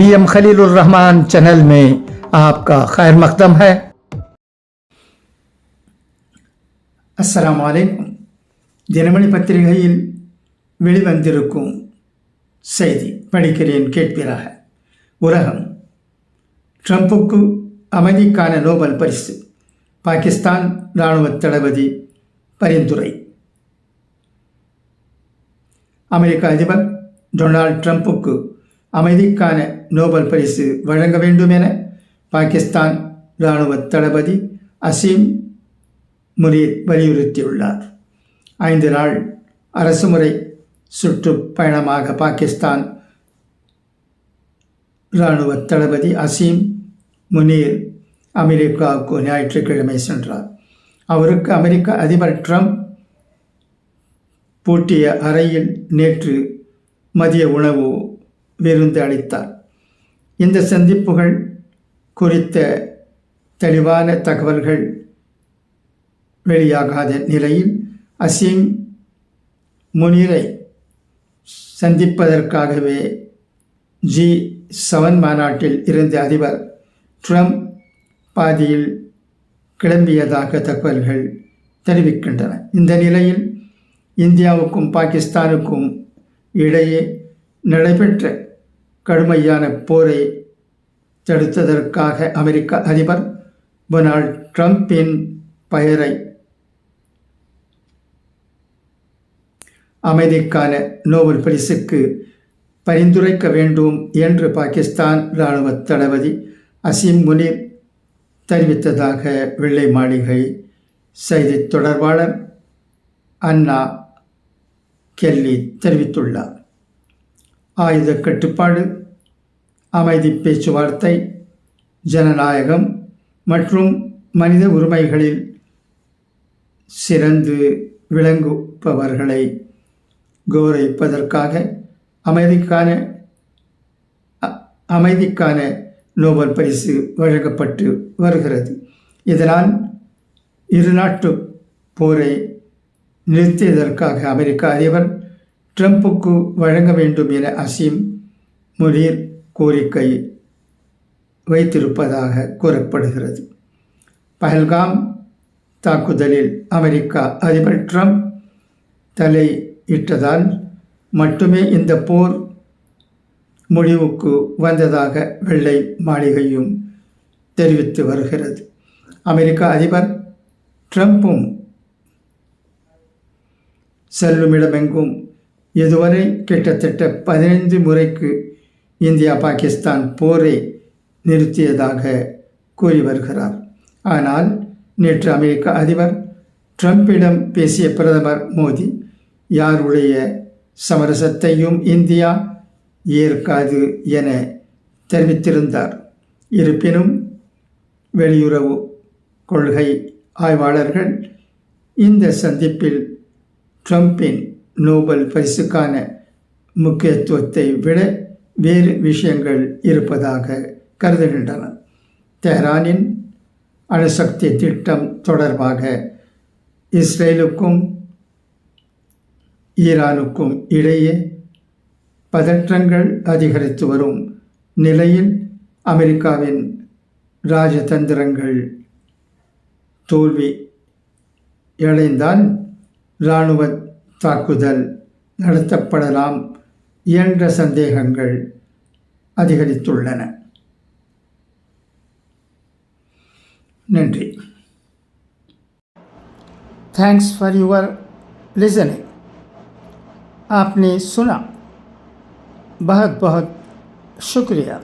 V M Khalilur Rahman channel में आपका खैर मकदम है அஸ்ஸலாமு அலைக்கும் தினமணி பத்திரிகையில் வெளிவந்திருக்கும் செய்தி படிக்கிறேன் கேட்பீராக உலகம் ட்ரம்புக்கு அமைதிக்கான நோபல் பரிசு பாகிஸ்தான் இராணுவ தளபதி பரிந்துரை அமெரிக்க அதிபர் டொனால்ட் ட்ரம்புக்கு அமைதிக்கான நோபல் பரிசு வழங்க வேண்டும் என பாகிஸ்தான் இராணுவ தளபதி அசீம் முனீர் வலியுறுத்தியுள்ளார். ஐந்து நாள் அரசுமுறை சுற்றுப்பயணமாக பாகிஸ்தான் இராணுவ தளபதி அசீம் முனீர் அமெரிக்காவுக்கு ஞாயிற்றுக்கிழமை சென்றார். அவருக்கு அமெரிக்க அதிபர் ட்ரம்ப் பூட்டிய அறையில் நேற்று மதிய உணவு விருந்து அளித்தார். இந்த சந்திப்புகள் குறித்த தெளிவான தகவல்கள் வெளியாகாத நிலையில் அசீம் முனீரை சந்திப்பதற்காகவே ஜி செவன் மாநாட்டில் இருந்த அதிபர் ட்ரம்ப் பாதியில் கிளம்பியதாக தகவல்கள் தெரிவிக்கின்றன. இந்த நிலையில் இந்தியாவுக்கும் பாகிஸ்தானுக்கும் இடையே நடைபெற்ற கடுமையான போரை தடுத்ததற்காக அமெரிக்க அதிபர் டொனால்ட் ட்ரம்பின் பெயரை அமைதிக்கான நோபல் பரிசுக்கு பரிந்துரைக்க வேண்டும் என்று பாகிஸ்தான் இராணுவ தளபதி அசீம் முனீர் தெரிவித்ததாக வெள்ளை மாளிகை செய்தி தொடர்பாளர் அண்ணா கெல்லி தெரிவித்துள்ளார். ஆயுத கட்டுப்பாடு அமைதி பேச்சுவார்த்தை ஜனநாயகம் மற்றும் மனித உரிமைகளில் சிறந்து விளங்குபவர்களை கௌரவிப்பதற்காக அமைதிக்கான அமைதிக்கான நோபல் பரிசு வழங்கப்பட்டு வருகிறது. இதனால் இருநாட்டு போரை நிறுத்தியதற்காக அமெரிக்க அதிபர் ட்ரம்புக்கு வழங்க வேண்டும் என அசீம் முனீர் கோரிக்கை வைத்திருப்பதாக கூறப்படுகிறது. பஹல்காம் தாக்குதலில் அமெரிக்கா அதிபர் ட்ரம்ப் தலையிட்டதால் மட்டுமே இந்த போர் முடிவுக்கு வந்ததாக வெள்ளை மாளிகையும் தெரிவித்து வருகிறது. அமெரிக்க அதிபர் ட்ரம்ப்பும் செல்லுமிடமெங்கும் இதுவரை கிட்டத்தட்ட பதினைந்து முறைக்கு இந்தியா பாகிஸ்தான் போரை நிறுத்தியதாக கூறி வருகிறார். ஆனால் நேற்று அமெரிக்க அதிபர் ட்ரம்பிடம் பேசிய பிரதமர் மோடி யாருடைய சமரசத்தையும் இந்தியா ஏற்காது என தெரிவித்திருந்தார். இருப்பினும் வெளியுறவு கொள்கை ஆய்வாளர்கள் இந்த சந்திப்பில் ட்ரம்பின் நோபல் பரிசுக்கான முக்கியத்துவத்தை விட வேறு விஷயங்கள் இருப்பதாக கருதுகின்றன. தெஹ்ரானின் அணுசக்தி திட்டம் தொடர்பாக இஸ்ரேலுக்கும் ஈரானுக்கும் இடையே பதற்றங்கள் அதிகரித்து வரும் நிலையில் அமெரிக்காவின் ராஜதந்திரங்கள் தோல்வி அடைந்தால் இராணுவ தாக்குதல் நடத்தப்படலாம் என்ற சந்தேகங்கள் அதிகரித்துள்ளன नंट्री थैंक्स फॉर योर लिसनिंग आपने सुना बहुत बहुत शुक्रिया